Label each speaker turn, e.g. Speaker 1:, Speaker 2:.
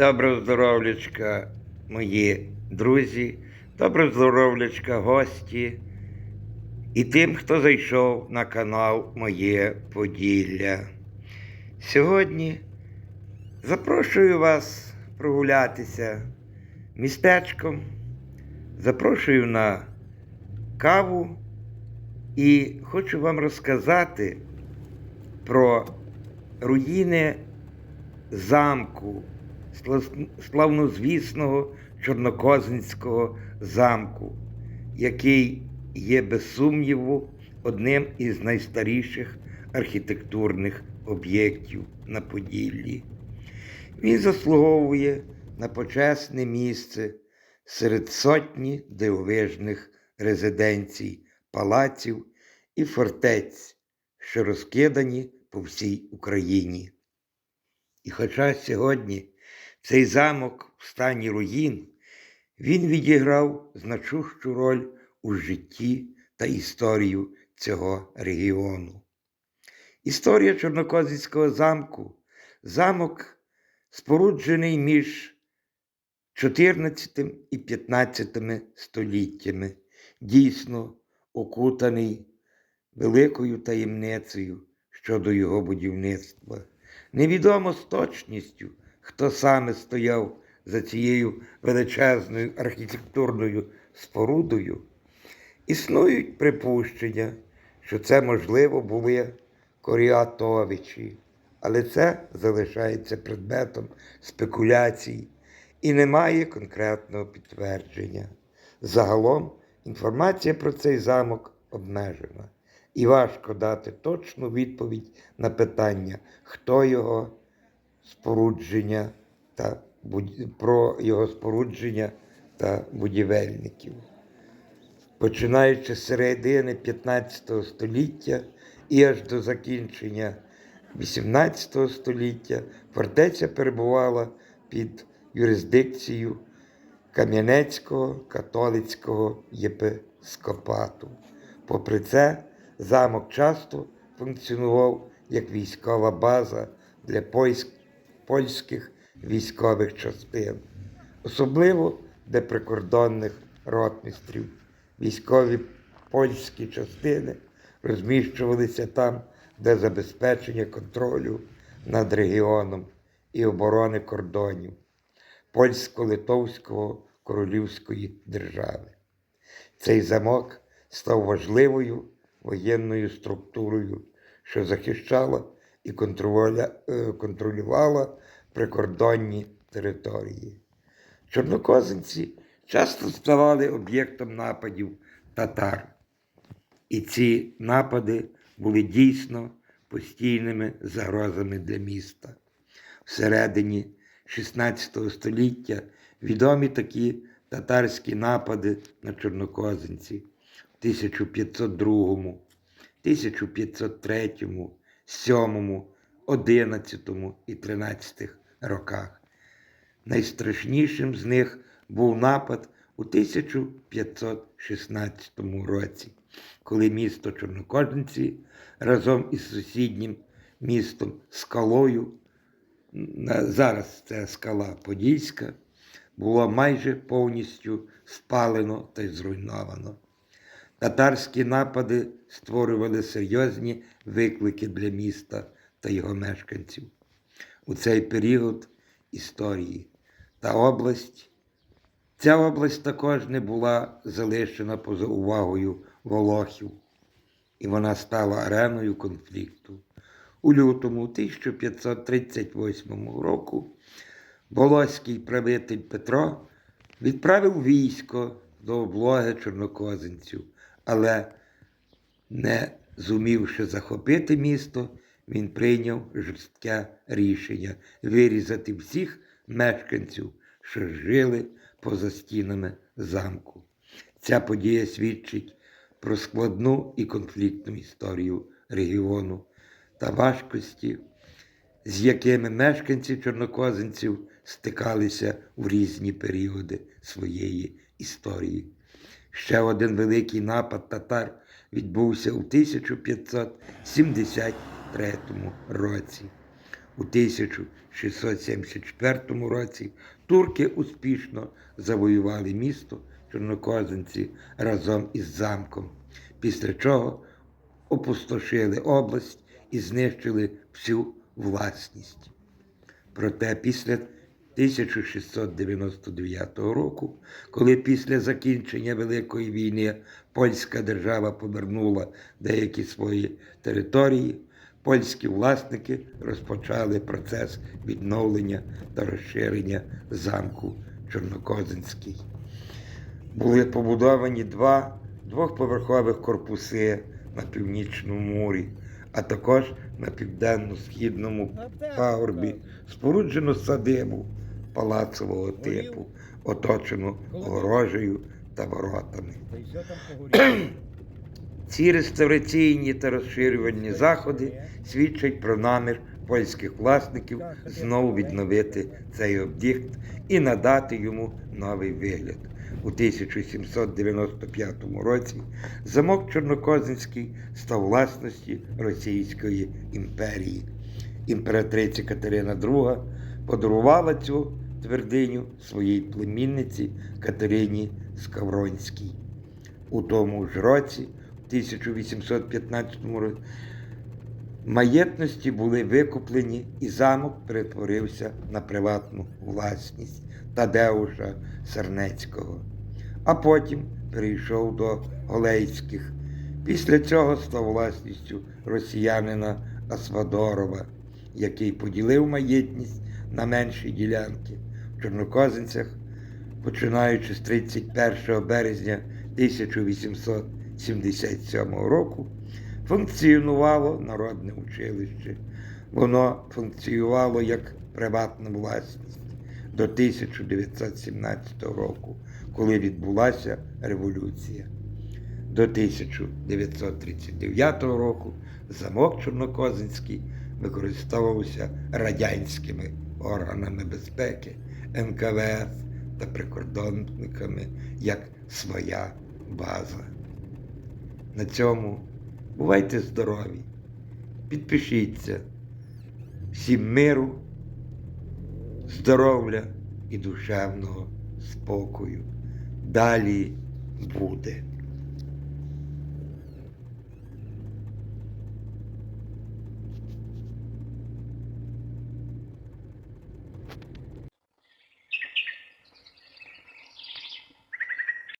Speaker 1: Доброго здоров'ячка, мої друзі, доброго здоров'ячка, гості. І тим, хто зайшов на канал Моє Поділля. Сьогодні запрошую вас прогулятися містечком, запрошую на каву. І хочу вам розказати про руїни замку, славнозвісного Чорнокозинського замку, який є без сумніву одним із найстаріших архітектурних об'єктів на Поділлі. Він заслуговує на почесне місце серед сотні дивовижних резиденцій, палаців і фортець, що розкидані по всій Україні. І хоча сьогодні цей замок в стані руїн, він відіграв значущу роль у житті та історію цього регіону. Історія Чорнокозицького замку замок споруджений між 14 і 15 століттями, дійсно окутаний великою таємницею щодо його будівництва. Невідомо з точністю, хто саме стояв за цією величезною архітектурною спорудою. Існують припущення, що це, можливо, були Коріатовичі, але це залишається предметом спекуляцій і немає конкретного підтвердження. Загалом інформація про цей замок обмежена, і важко дати точну відповідь на питання, хто його спорудження та про його спорудження та будівельників. Починаючи з середини 15 століття і аж до закінчення 18 століття, фортеця перебувала під юрисдикцією Кам'янецького католицького єпископату. Попри це, замок часто функціонував як військова база для польськ- польських військових частин, особливо для прикордонних ротмістрів. Військові польські частини розміщувалися там для забезпечення контролю над регіоном і оборони кордонів польсько-литовського королівської держави. Цей замок став важливою воєнною структурою, що захищала і е, контролювала прикордонні території. Чорнокозинці часто ставали об'єктом нападів татар, і ці напади були дійсно постійними загрозами для міста. Всередині XVI століття відомі такі татарські напади на чорнокозинці в 1502, 1503, 7, 11 і 13 роках. Найстрашнішим з них був напад у 1516 році, коли місто Чорнокожинці разом із сусіднім містом Скалою, зараз це скала Подільська, було майже повністю спалено та зруйновано. Татарські напади створювали серйозні виклики для міста та його мешканців. У цей період історії та область. Ця область також не була залишена поза увагою волохів, і вона стала ареною конфлікту. У лютому 1538 року волоський правитель Петро відправив військо до облоги чорнокозинців, але не зумівши захопити місто, він прийняв жорстке рішення вирізати всіх мешканців, що жили поза стінами замку. Ця подія свідчить про складну і конфліктну історію регіону та важкості, з якими мешканці чорнокозинців стикалися в різні періоди своєї історії. Ще один великий напад татар відбувся у 1573 році. У 1674 році турки успішно завоювали місто Чорнокозинці разом із замком, після чого опустошили область і знищили всю власність. Проте після 1699 року, коли після закінчення Великої війни польська держава повернула деякі свої території, польські власники розпочали процес відновлення та розширення замку Чорнокозинський. Були побудовані два двохповерхових корпуси на північному морі, а також на південно-східному пагорбі споруджено садибу палацового типу, оточену огорожею та воротами. Ці реставраційні та розширювальні заходи свідчать про намір польських власників знову відновити цей об'єкт і надати йому новий вигляд. У 1795 році замок Чорнокозинський став власності Російської імперії. Імператриця Катерина II подарувала цю твердиню своїй племінниці Катерині Скавронській. У тому ж році, в 1815 році, маєтності були викуплені і замок перетворився на приватну власність Тадеуша Сернецького, а потім перейшов до Голейських. Після цього став власністю росіянина Асвадорова, який поділив маєтність на менші ділянки в Чорнокозинцях, починаючи з 31 березня 1877 року, функціонувало народне училище. Воно функціонувало як приватна власність до 1917 року, коли відбулася революція. До 1939 року замок Чорнокозинський використовувався радянськими органами безпеки, НКВС та прикордонниками як своя база. На цьому бувайте здорові, підпишіться. Всім миру, здоров'я і душевного спокою. Далі буде.